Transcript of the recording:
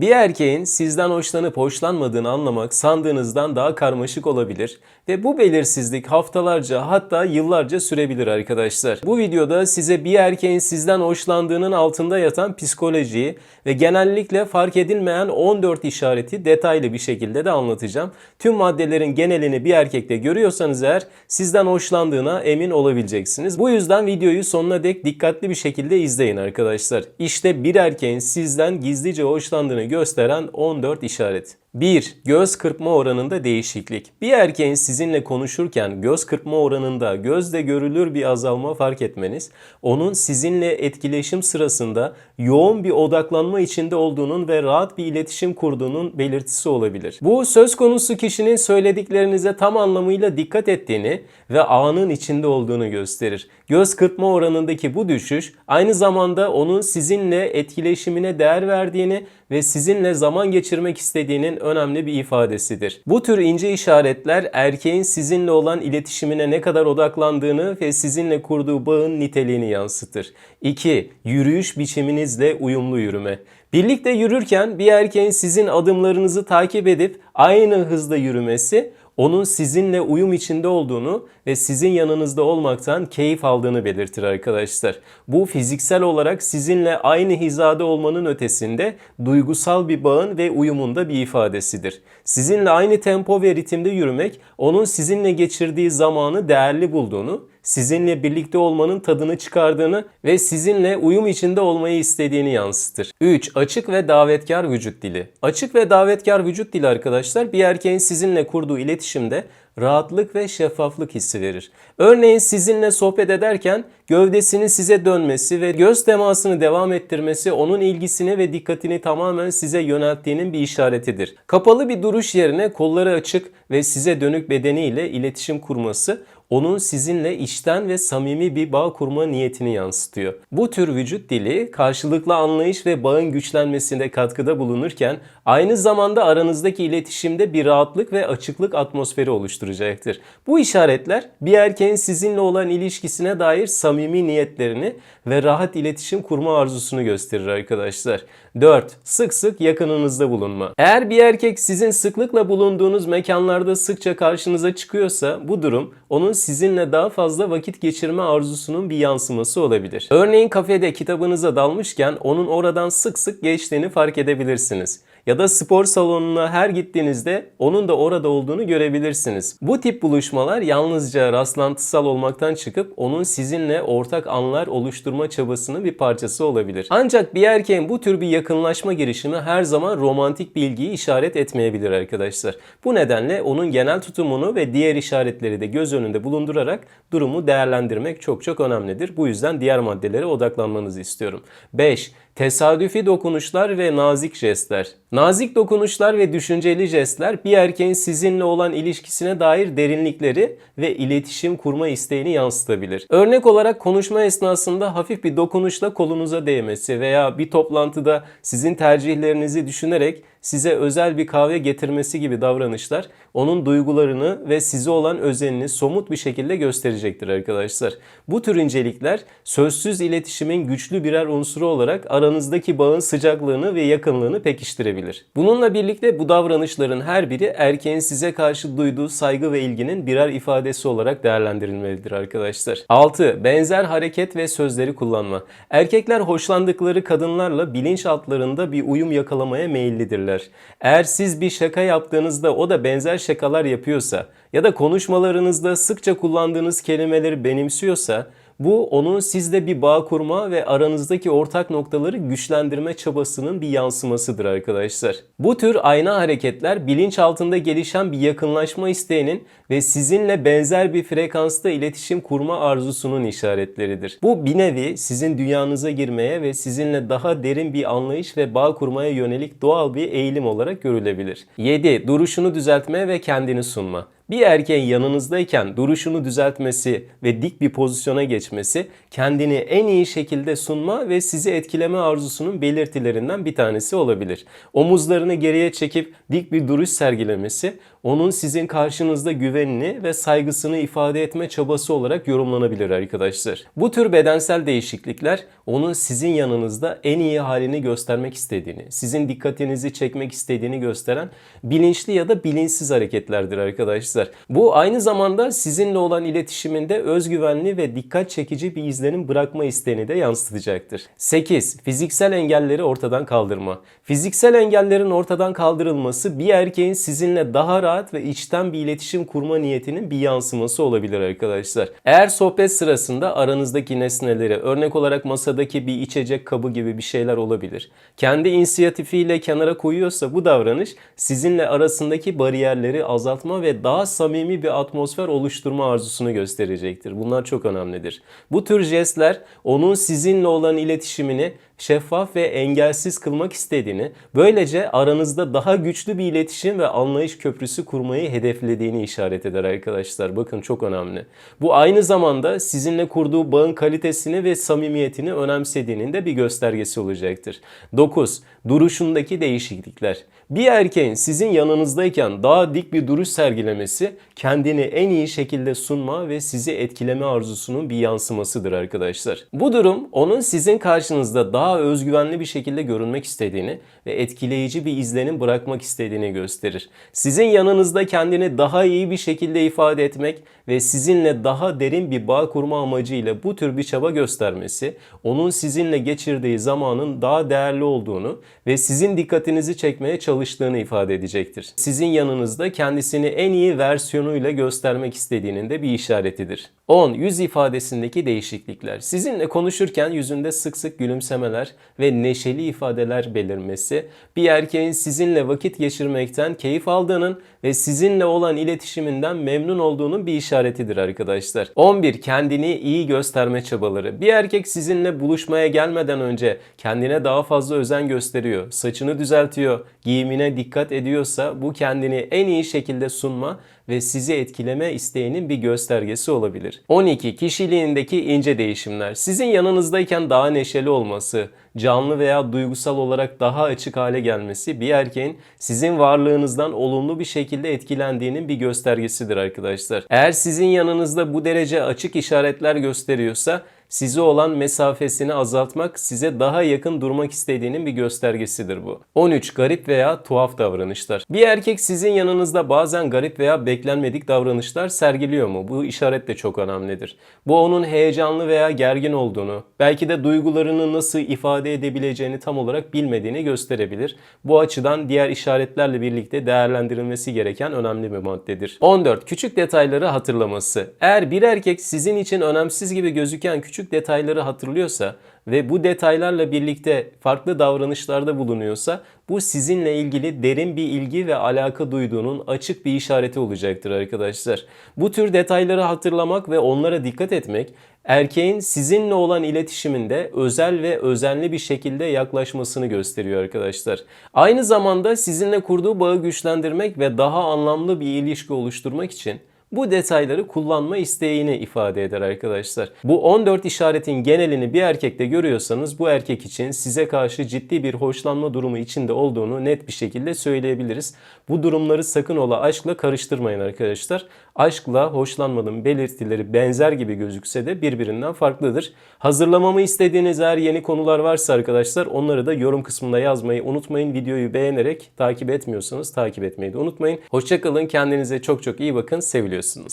Bir erkeğin sizden hoşlanıp hoşlanmadığını anlamak sandığınızdan daha karmaşık olabilir ve bu belirsizlik haftalarca hatta yıllarca sürebilir arkadaşlar. Bu videoda size bir erkeğin sizden hoşlandığının altında yatan psikolojiyi ve genellikle fark edilmeyen 14 işareti detaylı bir şekilde de anlatacağım. Tüm maddelerin genelini bir erkekte görüyorsanız eğer sizden hoşlandığına emin olabileceksiniz. Bu yüzden videoyu sonuna dek dikkatli bir şekilde izleyin arkadaşlar. İşte bir erkeğin sizden gizlice hoşlandığını gösteren 14 işaret. 1. Göz kırpma oranında değişiklik. Bir erkeğin sizinle konuşurken göz kırpma oranında gözle görülür bir azalma fark etmeniz, onun sizinle etkileşim sırasında yoğun bir odaklanma içinde olduğunun ve rahat bir iletişim kurduğunun belirtisi olabilir. Bu söz konusu kişinin söylediklerinize tam anlamıyla dikkat ettiğini ve anın içinde olduğunu gösterir. Göz kırpma oranındaki bu düşüş aynı zamanda onun sizinle etkileşimine değer verdiğini ve sizinle zaman geçirmek istediğinin önemli bir ifadesidir. Bu tür ince işaretler erkeğin sizinle olan iletişimine ne kadar odaklandığını ve sizinle kurduğu bağın niteliğini yansıtır. 2. Yürüyüş biçiminizle uyumlu yürüme. Birlikte yürürken bir erkeğin sizin adımlarınızı takip edip aynı hızda yürümesi onun sizinle uyum içinde olduğunu ve sizin yanınızda olmaktan keyif aldığını belirtir arkadaşlar. Bu fiziksel olarak sizinle aynı hizada olmanın ötesinde duygusal bir bağın ve uyumun da bir ifadesidir. Sizinle aynı tempo ve ritimde yürümek onun sizinle geçirdiği zamanı değerli bulduğunu, sizinle birlikte olmanın tadını çıkardığını ve sizinle uyum içinde olmayı istediğini yansıtır. 3. Açık ve davetkar vücut dili. Açık ve davetkar vücut dili arkadaşlar bir erkeğin sizinle kurduğu iletişimde rahatlık ve şeffaflık hissi verir. Örneğin sizinle sohbet ederken gövdesinin size dönmesi ve göz temasını devam ettirmesi onun ilgisini ve dikkatini tamamen size yönelttiğinin bir işaretidir. Kapalı bir duruş yerine kolları açık ve size dönük bedeniyle iletişim kurması onun sizinle içten ve samimi bir bağ kurma niyetini yansıtıyor. Bu tür vücut dili karşılıklı anlayış ve bağın güçlenmesinde katkıda bulunurken aynı zamanda aranızdaki iletişimde bir rahatlık ve açıklık atmosferi oluşturacaktır. Bu işaretler bir erkeğin sizinle olan ilişkisine dair samimi niyetlerini ve rahat iletişim kurma arzusunu gösterir arkadaşlar. 4. Sık sık yakınınızda bulunma. Eğer bir erkek sizin sıklıkla bulunduğunuz mekanlarda sıkça karşınıza çıkıyorsa bu durum onun sizinle daha fazla vakit geçirme arzusunun bir yansıması olabilir. Örneğin kafede kitabınıza dalmışken onun oradan sık sık geçtiğini fark edebilirsiniz. Ya da spor salonuna her gittiğinizde onun da orada olduğunu görebilirsiniz. Bu tip buluşmalar yalnızca rastlantısal olmaktan çıkıp onun sizinle ortak anlar oluşturma çabasının bir parçası olabilir. Ancak bir erkeğin bu tür bir yakınlaşma girişimi her zaman romantik bir ilgiyi işaret etmeyebilir arkadaşlar. Bu nedenle onun genel tutumunu ve diğer işaretleri de göz önünde bulundurarak durumu değerlendirmek çok çok önemlidir. Bu yüzden diğer maddelere odaklanmanızı istiyorum. 5. Tesadüfi dokunuşlar ve nazik jestler. Nazik dokunuşlar ve düşünceli jestler bir erkeğin sizinle olan ilişkisine dair derinlikleri ve iletişim kurma isteğini yansıtabilir. Örnek olarak konuşma esnasında hafif bir dokunuşla kolunuza değmesi veya bir toplantıda sizin tercihlerinizi düşünerek size özel bir kahve getirmesi gibi davranışlar onun duygularını ve size olan özenini somut bir şekilde gösterecektir arkadaşlar. Bu tür incelikler sözsüz iletişimin güçlü birer unsuru olarak aranızdaki bağın sıcaklığını ve yakınlığını pekiştirebilir. Bununla birlikte bu davranışların her biri erkeğin size karşı duyduğu saygı ve ilginin birer ifadesi olarak değerlendirilmelidir arkadaşlar. 6. Benzer hareket ve sözleri kullanma. Erkekler hoşlandıkları kadınlarla bilinçaltlarında bir uyum yakalamaya meyillidirler. Eğer siz bir şaka yaptığınızda o da benzer şakalar yapıyorsa ya da konuşmalarınızda sıkça kullandığınız kelimeleri benimsiyorsa bu onun sizde bir bağ kurma ve aranızdaki ortak noktaları güçlendirme çabasının bir yansımasıdır arkadaşlar. Bu tür ayna hareketler bilinç altında gelişen bir yakınlaşma isteğinin ve sizinle benzer bir frekansta iletişim kurma arzusunun işaretleridir. Bu bir nevi sizin dünyanıza girmeye ve sizinle daha derin bir anlayış ve bağ kurmaya yönelik doğal bir eğilim olarak görülebilir. 7. Duruşunu düzeltme ve kendini sunma. Bir erkeğin yanınızdayken duruşunu düzeltmesi ve dik bir pozisyona geçmesi kendini en iyi şekilde sunma ve sizi etkileme arzusunun belirtilerinden bir tanesi olabilir. Omuzlarını geriye çekip dik bir duruş sergilemesi onun sizin karşınızda güvenini ve saygısını ifade etme çabası olarak yorumlanabilir arkadaşlar. Bu tür bedensel değişiklikler onun sizin yanınızda en iyi halini göstermek istediğini, sizin dikkatinizi çekmek istediğini gösteren bilinçli ya da bilinçsiz hareketlerdir arkadaşlar. Bu aynı zamanda sizinle olan iletişiminde özgüvenli ve dikkat çekici bir izlenim bırakma isteğini de yansıtacaktır. 8. Fiziksel engelleri ortadan kaldırma. Fiziksel engellerin ortadan kaldırılması bir erkeğin sizinle daha rahat ve içten bir iletişim kurma niyetinin bir yansıması olabilir arkadaşlar. Eğer sohbet sırasında aranızdaki nesneleri örnek olarak masadaki bir içecek kabı gibi bir şeyler olabilir. Kendi inisiyatifiyle kenara koyuyorsa bu davranış sizinle arasındaki bariyerleri azaltma ve daha samimi bir atmosfer oluşturma arzusunu gösterecektir. Bunlar çok önemlidir. Bu tür jestler onun sizinle olan iletişimini şeffaf ve engelsiz kılmak istediğini, böylece aranızda daha güçlü bir iletişim ve anlayış köprüsü kurmayı hedeflediğini işaret eder arkadaşlar. Bakın çok önemli. Bu aynı zamanda sizinle kurduğu bağın kalitesini ve samimiyetini önemsediğinin de bir göstergesi olacaktır. 9. Duruşundaki değişiklikler. Bir erkeğin sizin yanınızdayken daha dik bir duruş sergilemesi kendini en iyi şekilde sunma ve sizi etkileme arzusunun bir yansımasıdır arkadaşlar. Bu durum onun sizin karşınızda daha özgüvenli bir şekilde görünmek istediğini ve etkileyici bir izlenim bırakmak istediğini gösterir. Sizin yanınızda kendini daha iyi bir şekilde ifade etmek ve sizinle daha derin bir bağ kurma amacıyla bu tür bir çaba göstermesi, onun sizinle geçirdiği zamanın daha değerli olduğunu ve sizin dikkatinizi çekmeye çalıştığını ifade edecektir. Sizin yanınızda kendisini en iyi versiyonuyla göstermek istediğinin de bir işaretidir. 10. Yüz ifadesindeki değişiklikler. Sizinle konuşurken yüzünde sık sık gülümsemeler ve neşeli ifadeler belirmesi, bir erkeğin sizinle vakit geçirmekten keyif aldığının ve sizinle olan iletişiminden memnun olduğunun bir işaretidir arkadaşlar. 11. Kendini iyi gösterme çabaları. Bir erkek sizinle buluşmaya gelmeden önce kendine daha fazla özen gösteriyor, saçını düzeltiyor, giyimine dikkat ediyorsa bu kendini en iyi şekilde sunma ve sizi etkileme isteğinin bir göstergesi olabilir. 12. Kişiliğindeki ince değişimler. Sizin yanınızdayken daha neşeli olması, canlı veya duygusal olarak daha açık hale gelmesi bir erkeğin sizin varlığınızdan olumlu bir şekilde etkilendiğinin bir göstergesidir arkadaşlar. Eğer sizin yanınızda bu derece açık işaretler gösteriyorsa size olan mesafesini azaltmak, size daha yakın durmak istediğinin bir göstergesidir bu. 13. Garip veya tuhaf davranışlar. Bir erkek sizin yanınızda bazen garip veya beklenmedik davranışlar sergiliyor mu? Bu işaret de çok önemlidir. Bu onun heyecanlı veya gergin olduğunu, belki de duygularını nasıl ifade edebileceğini tam olarak bilmediğini gösterebilir. Bu açıdan diğer işaretlerle birlikte değerlendirilmesi gereken önemli bir maddedir. 14. Küçük detayları hatırlaması. Eğer bir erkek sizin için önemsiz gibi gözüken küçük küçük detayları hatırlıyorsa ve bu detaylarla birlikte farklı davranışlarda bulunuyorsa bu sizinle ilgili derin bir ilgi ve alaka duyduğunun açık bir işareti olacaktır arkadaşlar. Bu tür detayları hatırlamak ve onlara dikkat etmek erkeğin sizinle olan iletişiminde özel ve özenli bir şekilde yaklaşmasını gösteriyor arkadaşlar. Aynı zamanda sizinle kurduğu bağı güçlendirmek ve daha anlamlı bir ilişki oluşturmak için bu detayları kullanma isteğini ifade eder arkadaşlar. Bu 14 işaretin genelini bir erkekte görüyorsanız bu erkek için size karşı ciddi bir hoşlanma durumu içinde olduğunu net bir şekilde söyleyebiliriz. Bu durumları sakın ola aşkla karıştırmayın arkadaşlar. Aşkla hoşlanmanın belirtileri benzer gibi gözükse de birbirinden farklıdır. Hazırlamamı istediğiniz eğer yeni konular varsa arkadaşlar onları da yorum kısmında yazmayı unutmayın. Videoyu beğenerek takip etmiyorsanız takip etmeyi de unutmayın. Hoşçakalın kendinize çok çok iyi bakın seviliyorsunuz görüyorsunuz.